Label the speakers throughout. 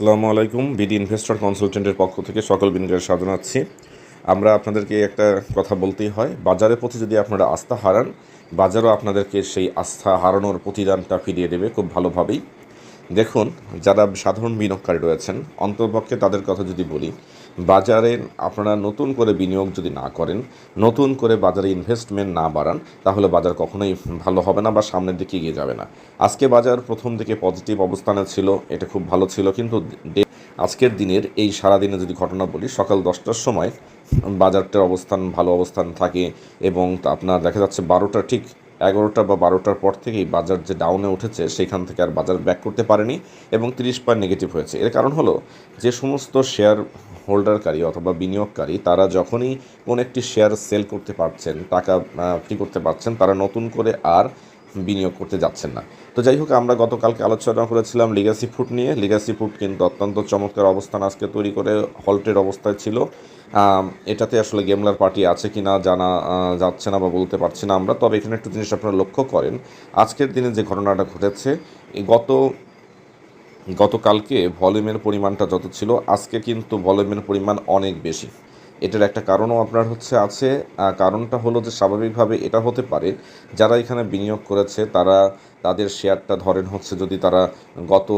Speaker 1: আসসালামু আলাইকুম, BD investor কনসালটেন্টের পক্ষ থেকে সকল বিনিয়োগের সাধনা আছি। আমরা আপনাদেরকে একটা কথা বলতেই হয়, বাজারের প্রতি যদি আপনারা আস্থা হারান, বাজারও আপনাদেরকে সেই আস্থা হারানোর প্রতিদানটা ফিরিয়ে দেবে খুব ভালোভাবেই। দেখুন, যারা সাধারণ বিনিয়োগকারী রয়েছেন, অন্তর্পক্ষে তাদের কথা যদি বলি বাজারে আপনারা নতুন করে বিনিয়োগ যদি না করেন, নতুন করে বাজারে ইনভেস্টমেন্ট না বাড়ান, তাহলে বাজার কখনোই ভালো হবে না বা সামনের দিকে এগিয়ে যাবে না। আজকে বাজার প্রথম দিকে পজিটিভ অবস্থানে ছিল, এটা খুব ভালো ছিল, কিন্তু আজকের দিনের এই সারাদিনে যদি ঘটনা বলি, সকাল দশটার সময় বাজারটার অবস্থান ভালো অবস্থান থাকে এবং আপনার দেখা যাচ্ছে বারোটা ঠিক এগারোটা বা বারোটার পর থেকেই বাজার যে ডাউনে উঠেছে, সেখান থেকে আর বাজার ব্যাক করতে পারেনি এবং তিরিশ পয়েন্ট নেগেটিভ হয়েছে। এর কারণ হলো যে সমস্ত শেয়ার হোল্ডারকারী অথবা বিনিয়োগকারী, তারা যখনই কোনো একটি শেয়ার সেল করতে পারছেন, টাকা ফ্রি করতে পারছেন, তারা নতুন করে আর বিনিয়োগ করতে যাচ্ছেন না। তো যাই হোক, আমরা গতকালকে আলোচনা করেছিলাম লিগাসি ফুড নিয়ে। লিগাসি ফুড কিন্তু অত্যন্ত চমৎকার অবস্থান আজকে তৈরি করে হল্টের অবস্থায় ছিল। এটাতে আসলে গেমলার পার্টি আছে কি না জানা যাচ্ছে না বা বলতে পারছি না আমরা। তবে এখানে একটু জিনিস আপনারা লক্ষ্য করেন, আজকের দিনে যে ঘটনাটা ঘটেছে গত, গতকালকে ভলিউমের পরিমাণটা যত ছিল, আজকে কিন্তু ভলিউমের পরিমাণ অনেক বেশি। এটার একটা কারণও আপনার হচ্ছে আছে। কারণটা হলো যে স্বাভাবিকভাবে এটা হতে পারে, যারা এখানে বিনিয়োগ করেছে তারা তাদের শেয়ারটা ধরেন হচ্ছে যদি তারা গত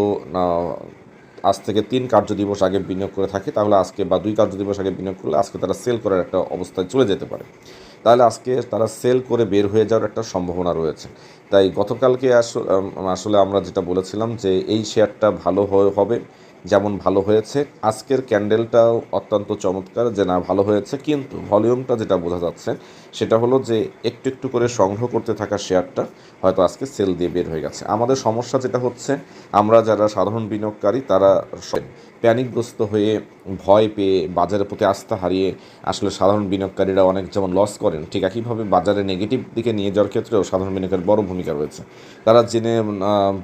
Speaker 1: আজ থেকে তিন কার্য দিবস আগে বিনিয়োগ করে থাকে, তাহলে আজকে বা দুই কার্য দিবস আগে বিনিয়োগ করলে আজকে তারা সেল করার একটা অবস্থায় চলে যেতে পারে। তাহলে আজকে তারা সেল করে বের হয়ে যাওয়ার একটা সম্ভাবনা রয়েছে। তাই গতকালকে আসলে আমরা যেটা বলেছিলাম যে এই শেয়ারটা ভালো হবে। যেমন ভালো হয়েছে। আজকের ক্যান্ডেলটাও অত্যন্ত চমৎকার যে না ভালো হয়েছে, কিন্তু ভলিউমটা যেটা বোঝা যাচ্ছে সেটা হলো যে একটু একটু করে সংগ্রহ করতে থাকা শেয়ারটা হয়তো আজকে সেল দিয়ে বের হয়ে গেছে। আমাদের সমস্যা যেটা হচ্ছে, আমরা যারা সাধারণ বিনিয়োগকারী তারা প্যানিকগ্রস্ত হয়ে ভয় পেয়ে বাজারের প্রতি আস্থা হারিয়ে আসলে সাধারণ বিনিয়োগকারীরা অনেক যেমন লস করেন, ঠিক একইভাবে বাজারে নেগেটিভ দিকে নিয়ে যাওয়ার ক্ষেত্রেও সাধারণ বিনিয়োগের বড় ভূমিকা রয়েছে। তারা জেনে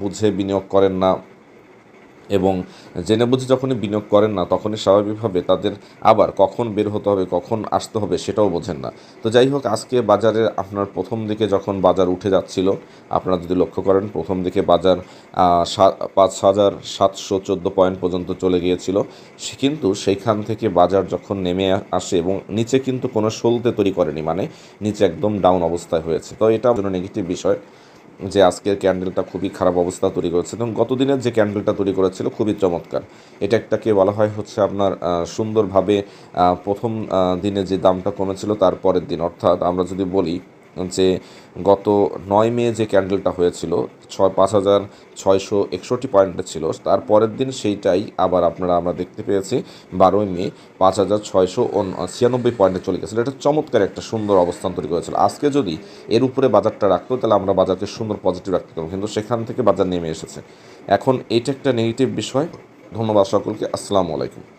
Speaker 1: বুঝে বিনিয়োগ করেন না এবং জেনে বুঝে যখনই বিনিয়োগ করেন না, তখনই স্বাভাবিকভাবে তাদের আবার কখন বের হতে হবে, কখন আসতে হবে সেটাও বোঝেন না। তো যাই হোক, আজকে বাজারে আপনার প্রথম দিকে যখন বাজার উঠে যাচ্ছিল, আপনারা যদি লক্ষ্য করেন, প্রথম দিকে বাজার পাঁচ হাজার সাতশো চোদ্দ পয়েন্ট পর্যন্ত চলে গিয়েছিল। সে কিন্তু সেইখান থেকে বাজার যখন নেমে আসে এবং নিচে কিন্তু কোনো সলতে তৈরি করেনি মানে নিচে একদম ডাউন অবস্থায় হয়েছে। তো এটা জন্য নেগেটিভ বিষয়। যে আজকের ক্যান্ডেলটা খুবই খারাপ অবস্থা তৈরি করেছে এবং গতদিনের যে ক্যান্ডেলটা তৈরি করেছিল খুবই চমৎকার। এটা একটাকে বলা হয় হচ্ছে আপনার সুন্দরভাবে প্রথম দিনে যে দামটা কমেছিল তার পরের দিন। অর্থাৎ আমরা যদি বলি যে গত নয় মে যে ক্যান্ডেলটা হয়েছিল, ছয়, পাঁচ হাজার ছয়শো একষট্টি পয়েন্টে ছিল। তার পরের দিন সেইটাই আবার আপনারা, আমরা দেখতে পেয়েছি, বারোই মে পাঁচ হাজার ছয়শো ছিয়ানব্বই পয়েন্টে চলে গেছিল। এটা চমৎকার একটা সুন্দর অবস্থান তৈরি করেছিল। আজকে যদি এর উপরে বাজারটা রাখতো, তাহলে আমরা বাজারকে সুন্দর পজিটিভ রাখতে পারব কিন্তু সেখান থেকে বাজার নেমে এসেছে। এখন এটা একটা নেগেটিভ বিষয়। ধন্যবাদ সকলকে। আসসালামু আলাইকুম।